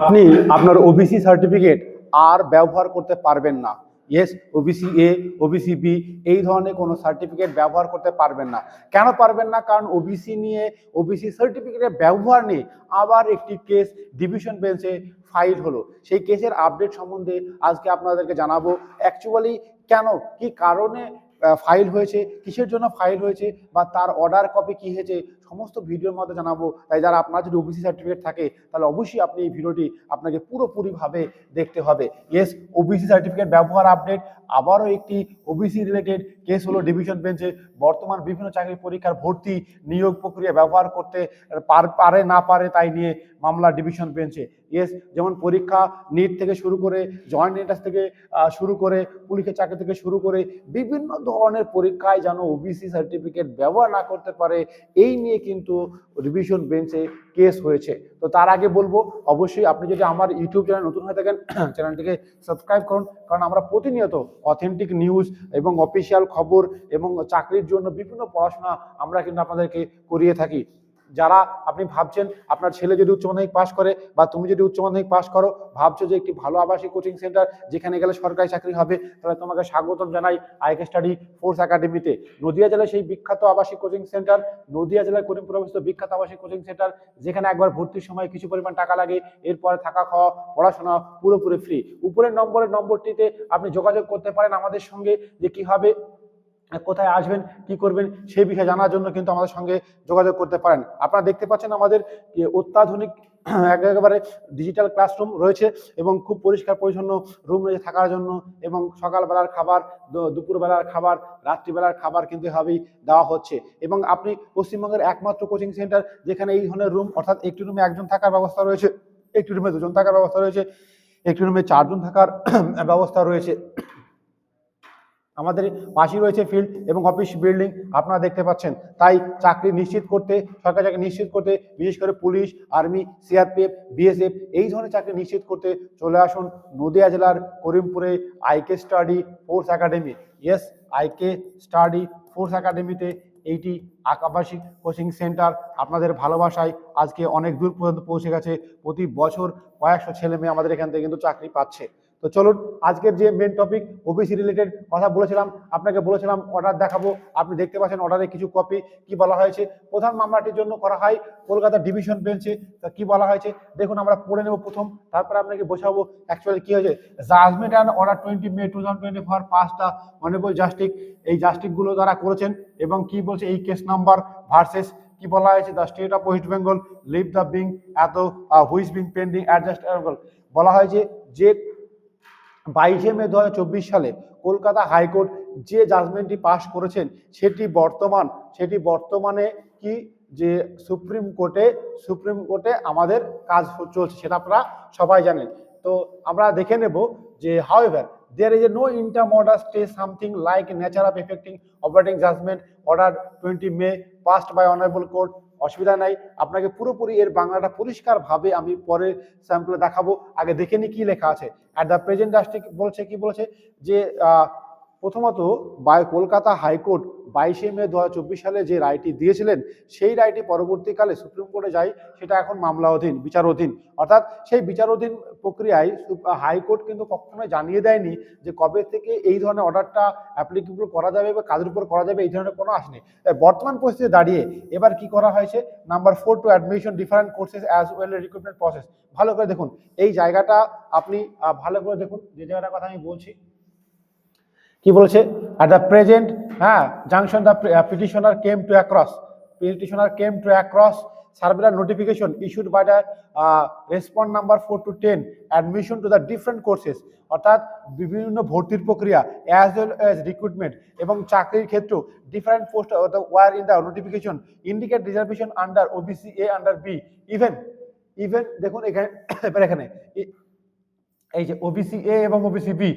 আপনি আপনার OBC certificate আর ব্যবহার করতে পারবেন না। Yes OBC A OBC B এই ধরনের কোনো সার্টিফিকেট ব্যবহার করতে পারবেন না। কেন পারবেন না? কারণ ওবিসি নিয়ে ওবিসি সার্টিফিকেটের ব্যবহার নিয়ে আবার একটি কেস ডিভিশন বেঞ্চে ফাইল হলো। সেই কেসের আপডেট সম্বন্ধে আজকে আপনাদেরকে জানাব। অ্যাকচুয়ালি কেন? কি কারণে ফাইল হয়েছে, কিসের জন্য ফাইল হয়েছে বা তার অর্ডার কপি কী হয়েছে, সমস্ত ভিডিওর মধ্যে জানাব। তাই যারা আপনার যদি ওবিসি সার্টিফিকেট থাকে, তাহলে অবশ্যই আপনি এই ভিডিওটি আপনাকে পুরোপুরিভাবে দেখতে হবে। ইয়েস ওবিসি সার্টিফিকেট ব্যবহার আপডেট আবারও একটি ওবিসি রিলেটেড কেস হলো ডিভিশন বেঞ্চে বর্তমান বিভিন্ন চাকরি পরীক্ষার ভর্তি নিয়োগ প্রক্রিয়া ব্যবহার করতে পার- না পারে তাই নিয়ে মামলা ডিভিশন বেঞ্চে ইয়েস যেমন পরীক্ষা নিট থেকে শুরু করে জয়েন্ট এন্ট্রান্স থেকে শুরু করে, পুলিশের চাকরি থেকে শুরু করে, বিভিন্ন ধরনের পরীক্ষায় যেন ওবিসি সার্টিফিকেট ব্যবহার না করতে পারে, এই নিয়ে কিন্তু রিভিশন বেঞ্চে কেস হয়েছে। তো তার আগে বলব, অবশ্যই আপনি যদি আমার ইউটিউব চ্যানেল নতুন হয়ে থাকেন চ্যানেলটিকে সাবস্ক্রাইব করুন, কারণ আমরা প্রতিনিয়ত অথেন্টিক নিউজ এবং অফিসিয়াল খবর এবং চাকরির জন্য বিভিন্ন পড়াশোনা আমরা কিন্তু আপনাদেরকে করিয়ে থাকি। যারা আপনি ভাবছেন আপনার ছেলে যদি উচ্চ মাধ্যমিক পাশ করে বা তুমি যদি উচ্চ মাধ্যমিক পাশ করো, ভাবছ যে একটি ভালো আবাসিক কোচিং সেন্টার যেখানে গেলে সরকারি চাকরি হবে, তাহলে তোমাকে স্বাগতম জানাই আইকে স্টাডি ফোর্স একাডেমিতে। নদিয়া জেলায় সেই বিখ্যাত আবাসিক কোচিং সেন্টার নদিয়া জেলার করিমপুর অবস্থিত বিখ্যাত আবাসিক কোচিং সেন্টার যেখানে একবার ভর্তির সময় কিছু পরিমাণ টাকা লাগে, এরপরে থাকা খাওয়া, পড়াশোনা পুরোপুরি ফ্রি উপরের নম্বরের নম্বরটিতে আপনি যোগাযোগ করতে পারেন আমাদের সঙ্গে যে কীভাবে কোথায় আসবেন, কি করবেন সেই বিষয়ে জানার জন্য কিন্তু আমাদের সঙ্গে যোগাযোগ করতে পারেন। আপনারা দেখতে পাচ্ছেন আমাদের অত্যাধুনিক একেবারে ডিজিটাল ক্লাসরুম রয়েছে এবং খুব পরিষ্কার পরিচ্ছন্ন রুম রয়েছে থাকার জন্য এবং সকালবেলার খাবার দুপুরবেলার খাবার, রাত্রিবেলার খাবার কিন্তু এভাবেই দেওয়া হচ্ছে। এবং আপনি পশ্চিমবঙ্গের একমাত্র কোচিং সেন্টার যেখানে এই ধরনের রুম অর্থাৎ একটি রুমে একজন থাকার ব্যবস্থা রয়েছে, একটি রুমে দুজন থাকার ব্যবস্থা রয়েছে, একটি রুমে চারজন থাকার ব্যবস্থা রয়েছে। আমাদের পাশেই রয়েছে ফিল্ড এবং অফিস বিল্ডিং আপনারা দেখতে পাচ্ছেন। তাই চাকরি নিশ্চিত করতে, সরকার চাকরি নিশ্চিত করতে, বিশেষ করে পুলিশ আর্মি সিআরপিএফ বিএসএফ এই ধরনের চাকরি নিশ্চিত করতে চলে আসুন নদিয়া জেলার করিমপুরে IK study force academy yes IK study force একাডেমিতে এইটি আকাবাসিক কোচিং সেন্টার আপনাদের ভালোবাসায় আজকে অনেক দূর পর্যন্ত পৌঁছে গেছে। প্রতি বছর কয়েকশো ছেলে মেয়ে আমাদের এখান থেকে কিন্তু চাকরি পাচ্ছে। তো চলুন, আজকের যে মেন টপিক ওবিসি রিলেটেড কথা বলেছিলাম, আপনাকে বলেছিলাম অর্ডার দেখাবো। আপনি দেখতে পাচ্ছেন অর্ডারে কিছু কপি কি বলা হয়েছে? প্রধান মামলাটির জন্য করা হয় কলকাতা ডিভিশন বেঞ্চে তা কি বলা হয়েছে? দেখুন, আমরা পড়ে নেব প্রথম, তারপরে আপনাকে বোঝাবো অ্যাকচুয়ালি কি হয়েছে। Judgment and order twenty May two thousand twenty four পাঁচটা অনেবল জাস্টিক এই জাস্টিকগুলো তারা করেছেন এবং কি বলছে, এই কেস নাম্বার ভার্সেস কি বলা হয়েছে the state of West Bengal live the being এত হুইস বিং পেন্ডিং অ্যাডজাস্ট বলা হয়েছে যে বাইশে মে দু হাজার চব্বিশ সালে কলকাতা হাইকোর্ট যে জাজমেন্টটি পাশ করেছেন, সেটি বর্তমান, সেটি বর্তমানে কি যে সুপ্রিম কোর্টে সুপ্রিম কোর্টে আমাদের কাজ চলছে সেটা আপনারা সবাই জানেন। তো আমরা দেখে নেব যে however there is a no interim order stay something like nature of effecting operating judgment order twenty May passed by honourable court অসুবিধা নাই। আপনাকে পুরোপুরি এর বাংলাটা পরিষ্কারভাবে আমি পরে স্যাম্পলে দেখাবো। আগে দেখে নি কি লেখা আছে। অ্যাট দ্য প্রেজেন্ট ডাস্টিক বলছে কি বলছে? যে প্রথমত বাই কলকাতা হাইকোর্ট বাইশে মে দু হাজার চব্বিশ সালে যে রায়টি দিয়েছিলেন, সেই রায়টি পরবর্তীকালে সুপ্রিম কোর্টে যায়, সেটা এখন মামলা অধীন বিচারাধীন। অর্থাৎ সেই বিচারাধীন প্রক্রিয়ায় হাইকোর্ট কিন্তু কখনোই জানিয়ে দেয়নি যে কবে থেকে এই ধরনের অর্ডারটা অ্যাপ্লিকেবল করা যাবে বা কাদের উপর করা যাবে, এই ধরনের কোনো আসেনি তাই বর্তমান পরিস্থিতি দাঁড়িয়ে এবার কি করা হয়েছে? Number four two admission different courses as well recruitment process ভালো করে দেখুন, এই জায়গাটা আপনি ভালো করে দেখুন। যে জায়গাটার কথা আমি বলছি কি বলেছে? অ্যাট দ্য প্রেজেন্ট হ্যাঁ junction the petitioner came to across petitioner came to across circular notification issued by the respond number four two ten admission to the different courses অর্থাৎ বিভিন্ন ভর্তির প্রক্রিয়া অ্যাজ ওয়েল অ্যাজ রিক্রুটমেন্ট এবং চাকরির ক্ষেত্রেও different post were in the notification indicate reservation under OBC A under B even even দেখুন এখানে এখানে, এই যে ওবিসি এ এবং OBC B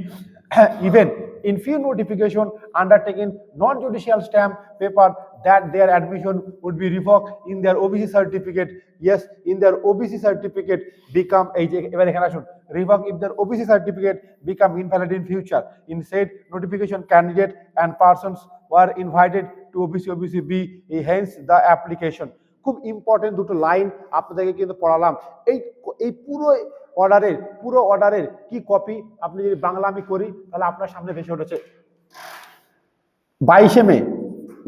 even in few notification undertaken non-judicial stamp paper that their admission would be revoked in their OBC certificate yes in their OBC certificate become এবার revoke if their OBC certificate become invalid in future in said notification candidate and persons were invited to OBC OBC B hence the application খুব important দুটো line আপনাদেরকে কিন্তু পড়ালাম এই এই পুরো অর্ডারের, পুরো অর্ডারের কি কপি আপনি যদি বাংলা আমি করি, তাহলে আপনার সামনে ভেসে উঠেছে। বাইশে মে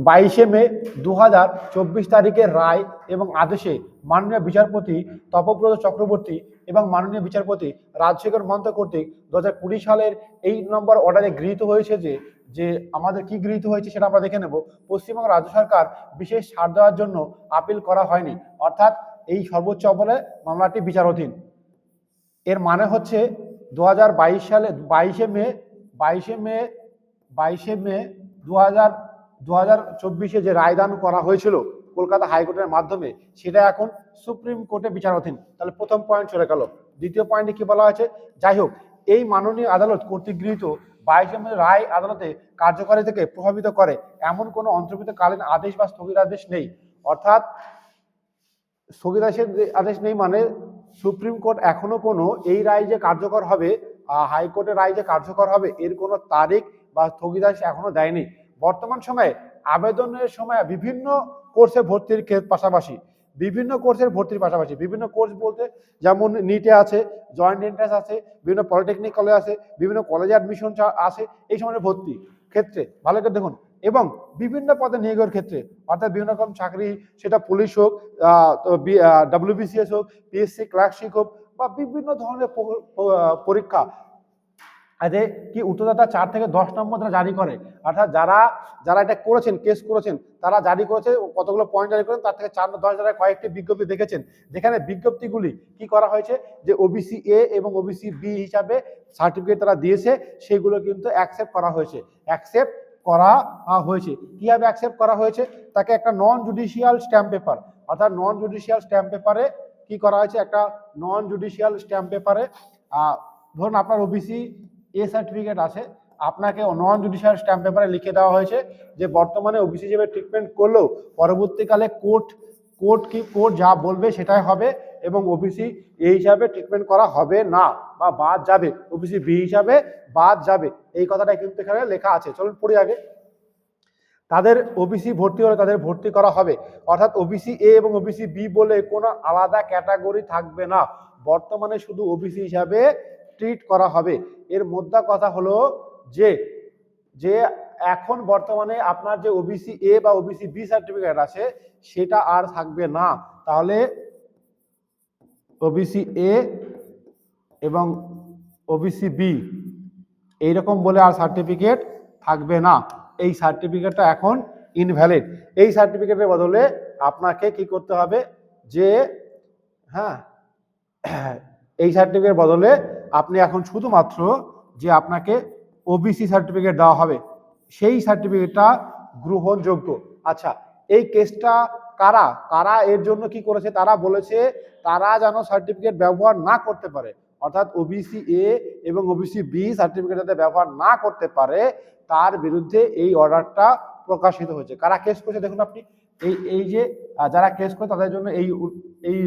বাইশে মে দু হাজার চব্বিশ তারিখের রায় এবং আদেশে মাননীয় বিচারপতি তপব্রত চক্রবর্তী এবং মাননীয় বিচারপতি রাজশেখর মন্ত কর্তৃক দু হাজার কুড়ি সালের এই নম্বর অর্ডারে গৃহীত হয়েছে যে যে আমাদের কি গৃহীত হয়েছে সেটা আমরা দেখে নেব। পশ্চিমবঙ্গ রাজ্য সরকার বিশেষ ছাড় দেওয়ার জন্য আপিল করা হয়নি। অর্থাৎ এই সর্বোচ্চ অপরে মামলাটি বিচারাধীন। এর মানে হচ্ছে দু হাজার বাইশ সালে, বাইশে মে বাইশে মে বাইশে মে দু হাজার দু হাজার চব্বিশে যে রায়দান করা হয়েছিল কলকাতা হাইকোর্টের মাধ্যমে, সেটা এখন সুপ্রিম কোর্টে বিচারাধীন। তাহলে প্রথম পয়েন্ট চলে গেল। দ্বিতীয় পয়েন্টে কি বলা হয়েছে? যাই হোক, এই মাননীয় আদালত কর্তৃক গৃহীত বাইশে মে রায় আদালতে কার্যকারী থেকে প্রভাবিত করে, এমন কোনো অন্তর্ভুক্তকালীন আদেশ বা স্থগিতাদেশ নেই। অর্থাৎ স্থগিতাদেশের আদেশ নেই মানে সুপ্রিম কোর্ট এখনও কোনো এই রায় যে কার্যকর হবে হাইকোর্টের রায় যে কার্যকর হবে, এর কোনো তারিখ বা স্থগিতাদেশ এখনও দেয়নি। বর্তমান সময়ে আবেদনের সময় বিভিন্ন কোর্সে ভর্তির পাশাপাশি, বিভিন্ন কোর্সের ভর্তির পাশাপাশি, বিভিন্ন কোর্স বলতে যেমন নিটে আছে জয়েন্ট এন্ট্রান্স আছে, বিভিন্ন পলিটেকনিক কলেজ আছে, বিভিন্ন কলেজে অ্যাডমিশন আছে, এই সময় ভর্তি ক্ষেত্রে। ভালো করে দেখুন এবং বিভিন্ন পদে নিয়োগের ক্ষেত্রে, অর্থাৎ বিভিন্ন রকম চাকরি, সেটা পুলিশ হোক ডাব্লিউবিসিএস হোক পিএসসি ক্লার্কশিপ হোক, বা বিভিন্ন ধরনের পরীক্ষা। যে কি উত্তরদাতা চার থেকে দশ নম্বর তারা জারি করে। অর্থাৎ যারা যারা এটা করেছেন কেস করেছেন, তারা জারি করেছে, কতগুলো পয়েন্ট জারি করেন তার থেকে চার দশ যারা কয়েকটি বিজ্ঞপ্তি দেখেছেন। যেখানে বিজ্ঞপ্তিগুলি কি করা হয়েছে? যে ওবিসি এ এবং ওবিসি বি হিসাবে সার্টিফিকেট তারা দিয়েছে, সেগুলো কিন্তু অ্যাকসেপ্ট করা হয়েছে। অ্যাকসেপ্ট করা হয়েছে। কীভাবে অ্যাকসেপ্ট করা হয়েছে? তাকে একটা নন জুডিশিয়াল স্ট্যাম্প পেপার অর্থাৎ নন জুডিশিয়াল স্ট্যাম্প পেপারে কি করা হয়েছে? একটা নন জুডিশিয়াল স্ট্যাম্প পেপারে ধরুন আপনার ওবিসি এ সার্টিফিকেট আছে, আপনাকে নন জুডিশিয়াল স্ট্যাম্প পেপারে লিখে দেওয়া হয়েছে যে বর্তমানে ওবিসি হিসেবে ট্রিটমেন্ট করলেও পরবর্তীকালে কোর্ট কোর্ট কি কোর্ট যা বলবে সেটাই হবে। এবং ওবিসি এ হিসাবে ট্রিটমেন্ট করা হবে না বা বাদ যাবে। ওবিসি বি হিসাবে বাদ যাবে। এই কথাটা কিন্তু এখানে লেখা আছে। চলুন পড়ি আগে। তাদের ওবিসি ভর্তি হলে তাদের ভর্তি করা হবে। অর্থাৎ ওবিসি এ এবং ওবিসি বি বলে কোনো আলাদা ক্যাটাগরি থাকবে না। বর্তমানে শুধু ওবিসি হিসাবে ট্রিট করা হবে। এর মোদ্দা কথা হলো যে যে এখন বর্তমানে আপনার যে ওবিসি এ বা ওবিসি বি সার্টিফিকেট আছে, সেটা আর থাকবে না। তাহলে ওবিসি এ এবং ওবিসি বি এইরকম বলে আর সার্টিফিকেট থাকবে না। এই সার্টিফিকেটটা এখন ইনভ্যালিড এই সার্টিফিকেটের বদলে আপনাকে কি করতে হবে? যে হ্যাঁ এই সার্টিফিকেট বদলে আপনি এখন শুধুমাত্র যে আপনাকে ওবিসি সার্টিফিকেট দেওয়া হবে, সেই সার্টিফিকেটটা গ্রহণযোগ্য। আচ্ছা এই কেসটা কারা? কারা এর জন্য কি করেছে? তারা বলেছে, তারা যেন সার্টিফিকেট ব্যবহার না করতে পারে। অর্থাৎ ওবিসি এ এবং ওবিসি বি সার্টিফিকেট যাতে ব্যবহার না করতে পারে, তার বিরুদ্ধে এই অর্ডারটা প্রকাশিত হয়েছে। কারা কেস করেছে দেখুন আপনি। এই এই যে যারা কেস করে তাদের জন্য এই এই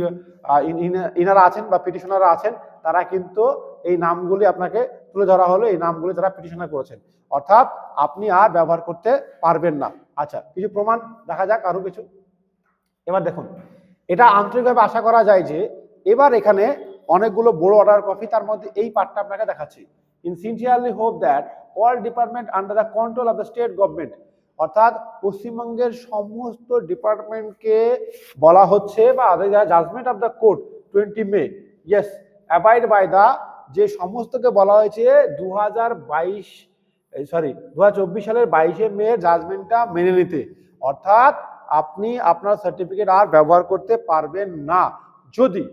ইনারা আছেন বা পিটিশনাররা আছেন, তারা কিন্তু এই নামগুলি আপনাকে তুলে ধরা হলো, এই নামগুলি তারা পিটিশনার করেছেন। অর্থাৎ আপনি আর ব্যবহার করতে পারবেন না। আচ্ছা কিছু প্রমাণ দেখা যাক আরও কিছু। এবার দেখুন, এটা আন্তরিকভাবে আশা করা যায় যে এবার এখানে অনেকগুলো বড় অর্ডার কপি তার মধ্যে এই পার্টটা আপনাকে দেখাচ্ছি। In sincerely hope that all department under the control of the state government অর্থাৎ পশ্চিমবঙ্গের সমস্ত ডিপার্টমেন্টকে বলা হচ্ছে বা judgment of the court twenty May yes abide by the যে সমস্তকে বলা হয়েছে দু হাজার বাইশ সরি দু হাজার চব্বিশ সালের বাইশে মে জাজমেন্টটা মেনে নিতে। অর্থাৎ আপনি আপনার সার্টিফিকেট আর ব্যবহার করতে পারবেন না। যদি,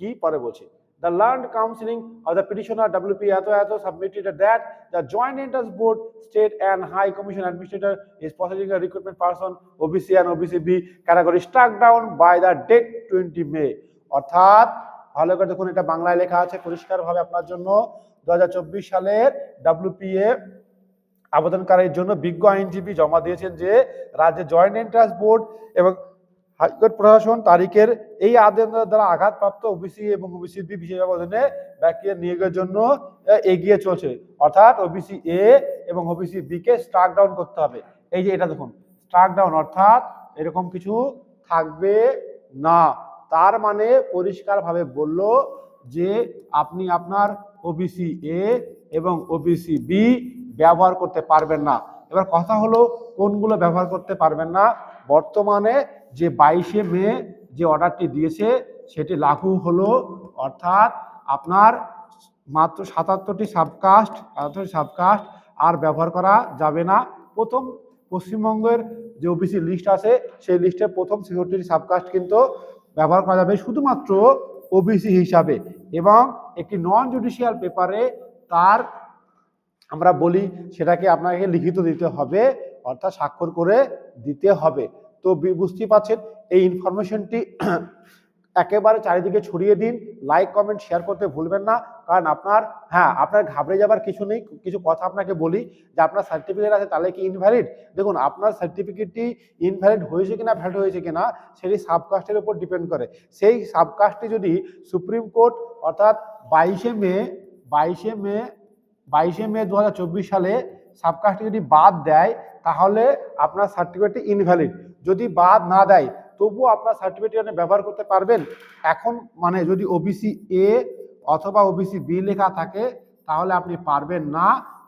কি পরে বলছে? The learn counselling of the petition petitioner WP এত এত submitted that the joint entrance board state and high commission administrator is processing a recruitment person OBC and OBC B category stuck down by the date twenty May অর্থাৎ, ভালো করে দেখুন, এটা বাংলায় লেখা আছে, পরিষ্কারভাবে আপনার জন্য। দু হাজার চব্বিশ সালের ডাব্লিউপিএ আবেদনকারীর জন্য বিজ্ঞ আইনজীবী জমা দিয়েছেন যে রাজ্যের জয়েন্ট এন্ট্রান্স বোর্ড এবং হাইকোর্ট প্রশাসন তারিখের এই আবেদনের দ্বারা আঘাতপ্রাপ্ত ওবিসি এবং ওবিসি বি বিশেষ অধীনে ব্যক্তির নিয়োগের জন্য এগিয়ে চলছে। অর্থাৎ ওবিসি এ এবং ওবিসি বি কে স্ট্রাক ডাউন করতে হবে। এই যে এটা দেখুন স্ট্রাক ডাউন অর্থাৎ এরকম কিছু থাকবে না। তার মানে পরিষ্কারভাবে বলল যে আপনি আপনার ওবিসি এ এবং ওবিসি বি ব্যবহার করতে পারবেন না। এবার কথা হলো, কোনগুলো ব্যবহার করতে পারবেন না? বর্তমানে যে বাইশে মে যে অর্ডারটি দিয়েছে, সেটি লাগু হলো, অর্থাৎ আপনার মাত্র সাতাত্তরটি সাবকাস্ট সাতাত্তরটি সাবকাস্ট আর ব্যবহার করা যাবে না। প্রথম পশ্চিমবঙ্গের যে ওবিসি লিস্ট আছে, সেই লিস্টের প্রথম ছেষট্টি সাবকাস্ট কিন্তু ব্যবহার করা যাবে শুধুমাত্র ওবিসি হিসাবে এবং একটি নন জুডিশিয়াল পেপারে তার আমরা বলি সেটাকে আপনাকে লিখিত দিতে হবে, অর্থাৎ স্বাক্ষর করে দিতে হবে। তো বুঝতেই পারছেন, এই ইনফরমেশনটি একেবারে চারিদিকে ছড়িয়ে দিন লাইক কমেন্ট শেয়ার করতে ভুলবেন না। কারণ আপনার হ্যাঁ আপনার ঘাবড়ে যাবার কিছু নেই, কিছু কথা আপনাকে বলি যে আপনার সার্টিফিকেট আছে, তাহলে কি ইনভ্যালিড দেখুন, আপনার সার্টিফিকেটটি ইনভ্যালিড হয়েছে কিনা ভ্যালিড হয়েছে কিনা, সেটি সাবকাস্টের উপর ডিপেন্ড করে। সেই সাবকাস্টটি যদি সুপ্রিম কোর্ট অর্থাৎ বাইশে মে বাইশে মে বাইশে মে দু হাজার চব্বিশ সালে সাবকাস্টটি যদি বাদ দেয়, তাহলে আপনার সার্টিফিকেটটি ইনভ্যালিড যদি বাদ না দেয়, তবুও আপনার সার্টিফিকেট আপনি ব্যবহার করতে পারবেন। এখন মানে যদি ওবিসি এ অথবা ওবিসি বি লেখা থাকে, তাহলে আপনি পারবেন না।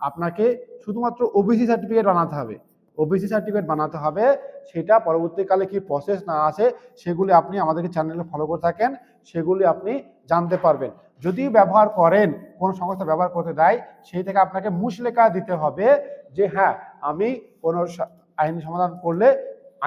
আপনাকে শুধুমাত্র ওবিসি সার্টিফিকেট বানাতে হবে। ওবিসি সার্টিফিকেট বানাতে হবে। সেটা পরবর্তীকালে কি প্রসেস না আছে, সেগুলি আপনি আমাদেরকে চ্যানেলে ফলো করে থাকেন। সেগুলি আপনি জানতে পারবেন। যদি ব্যবহার করেন, কোন সংস্থা ব্যবহার করতে দেয়, সেই থেকে আপনাকে মুশলেখা দিতে হবে যে হ্যাঁ আমি কোনো আইন সমাধান করলে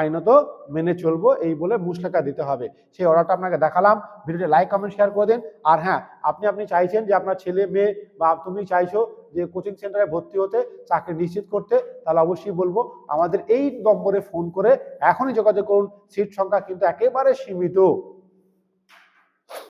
আইনত মেনে চলবো এই বলে মুশলেখা দিতে হবে। সেই অর্ডারটা আপনাকে দেখালাম ভিডিওটি লাইক কমেন্ট শেয়ার করে দিন। আর হ্যাঁ আপনি আপনি চাইছেন যে আপনার ছেলে, মেয়ে বা তুমি চাইছো যে কোচিং সেন্টারে ভর্তি হতে, চাকরি নিশ্চিত করতে, তাহলে অবশ্যই বলব, আমাদের এই নম্বরে ফোন করে এখনই যোগাযোগ করুন। সিট সংখ্যা কিন্তু একেবারে সীমিত।